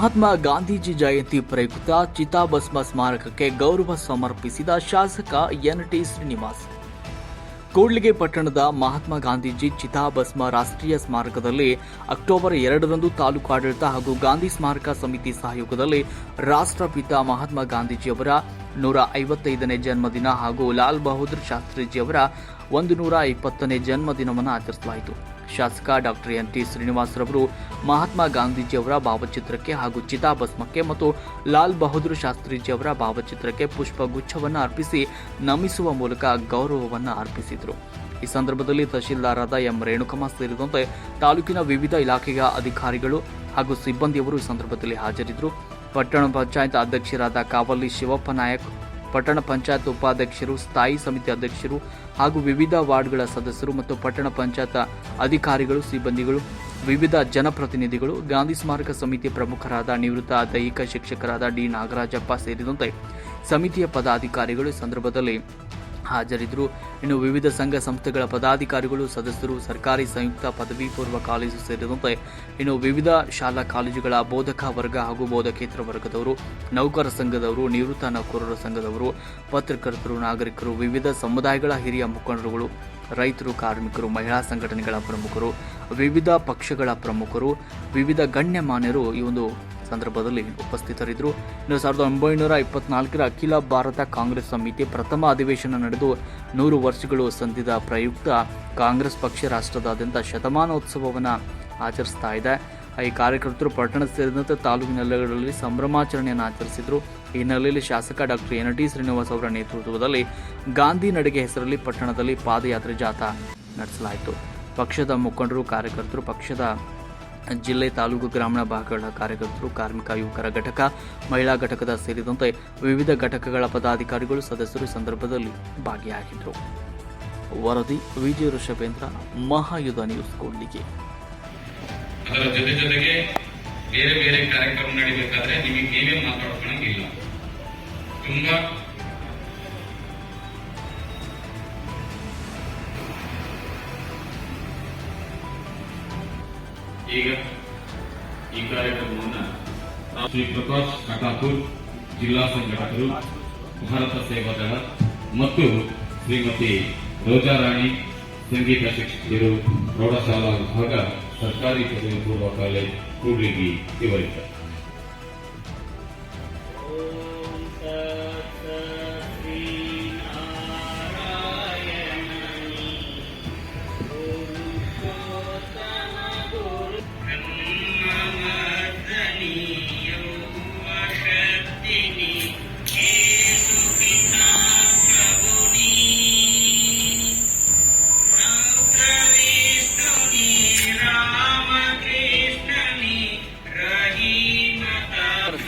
ಮಹಾತ್ಮ ಗಾಂಧೀಜಿ ಜಯಂತಿ ಪ್ರಯುಕ್ತ ಚಿತಾಭಸ್ಮ ಸ್ಮಾರಕಕ್ಕೆ ಗೌರವ ಸಮರ್ಪಿಸಿದ ಶಾಸಕ ಎನ್ಟಿ ಶ್ರೀನಿವಾಸ್. ಕೂಡ್ಲಿಗೆ ಪಟ್ಟಣದ ಮಹಾತ್ಮ ಗಾಂಧೀಜಿ ಚಿತಾಭಸ್ಮ ರಾಷ್ಟ್ರೀಯ ಸ್ಮಾರಕದಲ್ಲಿ ಅಕ್ಟೋಬರ್ ಎರಡರಂದು ತಾಲೂಕು ಆಡಳಿತ ಹಾಗೂ ಗಾಂಧಿ ಸ್ಮಾರಕ ಸಮಿತಿ ಸಹಯೋಗದಲ್ಲಿ ರಾಷ್ಟ್ರಪಿತ ಮಹಾತ್ಮ ಗಾಂಧೀಜಿಯವರ ನೂರ ಐವತ್ತೈದನೇ ಜನ್ಮದಿನ ಹಾಗೂ ಲಾಲ್ ಬಹದ್ದೂರ್ ಶಾಸ್ತ್ರೀಜಿಯವರ ಒಂದು ನೂರ ಇಪ್ಪತ್ತನೇ ಜನ್ಮದಿನವನ್ನು ಆಚರಿಸಲಾಯಿತು. ಶಾಸಕ ಡಾಕ್ಟರ್ ಎನ್ ಟಿ ಶ್ರೀನಿವಾಸರವರು ಮಹಾತ್ಮ ಗಾಂಧೀಜಿಯವರ ಭಾವಚಿತ್ರಕ್ಕೆ ಹಾಗೂ ಚಿತಾಭಸ್ಮಕ್ಕೆ ಮತ್ತು ಲಾಲ್ ಬಹದ್ದೂರ್ ಶಾಸ್ತ್ರಿಜಿಯವರ ಭಾವಚಿತ್ರಕ್ಕೆ ಪುಷ್ಪಗುಚ್ಛವನ್ನು ಅರ್ಪಿಸಿ ನಮಿಸುವ ಮೂಲಕ ಗೌರವವನ್ನು ಅರ್ಪಿಸಿದರು. ಈ ಸಂದರ್ಭದಲ್ಲಿ ತಹಶೀಲ್ದಾರಾದ ಎಂ ರೇಣುಕಮ್ಮ ಸೇರಿದಂತೆ ತಾಲೂಕಿನ ವಿವಿಧ ಇಲಾಖೆಯ ಅಧಿಕಾರಿಗಳು ಹಾಗೂ ಸಿಬ್ಬಂದಿಯವರು ಈ ಸಂದರ್ಭದಲ್ಲಿ ಹಾಜರಿದ್ದರು. ಪಟ್ಟಣ ಪಂಚಾಯತ್ ಅಧ್ಯಕ್ಷರಾದ ಕಾವಲ್ಲಿ ಶಿವಪ್ಪ ನಾಯಕ್ ಪಟ್ಟಣ ಪಂಚಾಯತ್ ಉಪಾಧ್ಯಕ್ಷರು, ಸ್ಥಾಯಿ ಸಮಿತಿ ಅಧ್ಯಕ್ಷರು ಹಾಗೂ ವಿವಿಧ ವಾರ್ಡ್ಗಳ ಸದಸ್ಯರು ಮತ್ತು ಪಟ್ಟಣ ಪಂಚಾಯತ್ ಅಧಿಕಾರಿಗಳು, ಸಿಬ್ಬಂದಿಗಳು, ವಿವಿಧ ಜನಪ್ರತಿನಿಧಿಗಳು, ಗಾಂಧಿ ಸ್ಮಾರಕ ಸಮಿತಿ ಪ್ರಮುಖರಾದ ನಿವೃತ್ತ ದೈಹಿಕ ಶಿಕ್ಷಕರಾದ ಡಿ ನಾಗರಾಜಪ್ಪ ಸೇರಿದಂತೆ ಸಮಿತಿಯ ಪದಾಧಿಕಾರಿಗಳು ಸಂದರ್ಭದಲ್ಲಿ ಹಾಜರಿದ್ದರು. ಇನ್ನು ವಿವಿಧ ಸಂಘ ಸಂಸ್ಥೆಗಳ ಪದಾಧಿಕಾರಿಗಳು, ಸದಸ್ಯರು, ಸರ್ಕಾರಿ ಸಂಯುಕ್ತ ಪದವಿ ಪೂರ್ವ ಕಾಲೇಜು ಸೇರಿದಂತೆ ಇನ್ನು ವಿವಿಧ ಶಾಲಾ ಕಾಲೇಜುಗಳ ಬೋಧಕ ವರ್ಗ ಹಾಗೂ ಬೋಧಕೇತರ ವರ್ಗದವರು, ನೌಕರ ಸಂಘದವರು, ನಿವೃತ್ತ ನೌಕರರ ಸಂಘದವರು, ಪತ್ರಕರ್ತರು, ನಾಗರಿಕರು, ವಿವಿಧ ಸಮುದಾಯಗಳ ಹಿರಿಯ ಮುಖಂಡರುಗಳು, ರೈತರು, ಕಾರ್ಮಿಕರು, ಮಹಿಳಾ ಸಂಘಟನೆಗಳ ಪ್ರಮುಖರು, ವಿವಿಧ ಪಕ್ಷಗಳ ಪ್ರಮುಖರು, ವಿವಿಧ ಗಣ್ಯಮಾನ್ಯರು ಈ ಒಂದು ಸಂದರ್ಭದಲ್ಲಿ ಉಪಸ್ಥಿತರಿದ್ದರು. ಇನ್ನು ಸಾವಿರದ ಒಂಬೈನೂರ ಇಪ್ಪತ್ನಾಲ್ಕರ ಅಖಿಲ ಭಾರತ ಕಾಂಗ್ರೆಸ್ ಸಮಿತಿ ಪ್ರಥಮ ಅಧಿವೇಶನ ನಡೆದು ನೂರು ವರ್ಷಗಳು ಸಂದಿದ ಪ್ರಯುಕ್ತ ಕಾಂಗ್ರೆಸ್ ಪಕ್ಷ ರಾಷ್ಟ್ರದಾದ್ಯಂತ ಶತಮಾನೋತ್ಸವವನ್ನು ಆಚರಿಸ್ತಾ ಇದೆ. ಈ ಕಾರ್ಯಕರ್ತರು ಪಟ್ಟಣ ಸೇರಿದಂತೆ ತಾಲೂಕಿನೆಲ್ಲಗಳಲ್ಲಿ ಸಂಭ್ರಮಾಚರಣೆಯನ್ನು ಆಚರಿಸಿದರು. ಈ ಹಿನ್ನೆಲೆಯಲ್ಲಿ ಶಾಸಕ ಡಾಕ್ಟರ್ ಎನ್ ಟಿ ಶ್ರೀನಿವಾಸ್ ಅವರ ನೇತೃತ್ವದಲ್ಲಿ ಗಾಂಧಿ ನಡಿಗೆ ಹೆಸರಲ್ಲಿ ಪಟ್ಟಣದಲ್ಲಿ ಪಾದಯಾತ್ರೆ ಜಾಥಾ ನಡೆಸಲಾಯಿತು. ಪಕ್ಷದ ಮುಖಂಡರು, ಕಾರ್ಯಕರ್ತರು, ಪಕ್ಷದ ಜಿಲ್ಲೆ ತಾಲೂಕು ಗ್ರಾಮೀಣ ಭಾಗಗಳ ಕಾರ್ಯಕರ್ತರು, ಕಾರ್ಮಿಕ, ಯುವಕರ ಘಟಕ, ಮಹಿಳಾ ಘಟಕದ ಸೇರಿದಂತೆ ವಿವಿಧ ಘಟಕಗಳ ಪದಾಧಿಕಾರಿಗಳು ಸದಸ್ಯರು ಸಂದರ್ಭದಲ್ಲಿ ಭಾಗಿಯಾಗಿದ್ದರು. ವರದಿ, ವಿಜಯ ಋಷಭೇಂದ್ರ, ಮಹಾಯುಧ ನ್ಯೂಸ್ ಕೂಡ್ಲಿಗೆ ಅದರ ಜೊತೆ ಜೊತೆಗೆ ಬೇರೆ ಬೇರೆ ಕಾರ್ಯಕ್ರಮ ನಡೀಬೇಕಾದ್ರೆ ನಿಮಗೆ ನೀವೇ ಮಾತಾಡ್ಕೊಳಂಗಿಲ್ಲ. ತುಂಬಾ ಈಗ ಈ ಕಾರ್ಯಕ್ರಮವನ್ನ ಶ್ರೀ ಪ್ರಕಾಶ್ ಕಟಾಪುರ್ ಜಿಲ್ಲಾ ಸಂಘಟಕರು, ಭಾರತ ಸೇವಾದಳ ಮತ್ತು ಶ್ರೀಮತಿ ರೋಜಾರಾಣಿ ಸಂಗೀತ ಶಿಕ್ಷಕಿಯರು ಪ್ರೌಢಶಾಲಾ ವಿಭಾಗ, ಸರ್ಕಾರಿ ಪದವಿ ಪೂರ್ವ ಕಾಲೇಜ್, ಕೂಡ್ಲಿಗಿ ಇವರಿದ್ದಾರೆ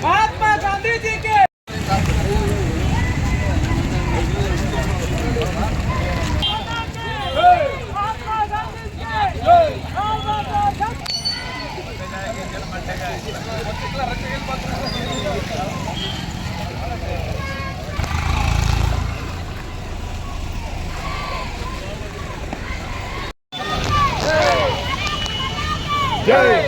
Papa! Yeah.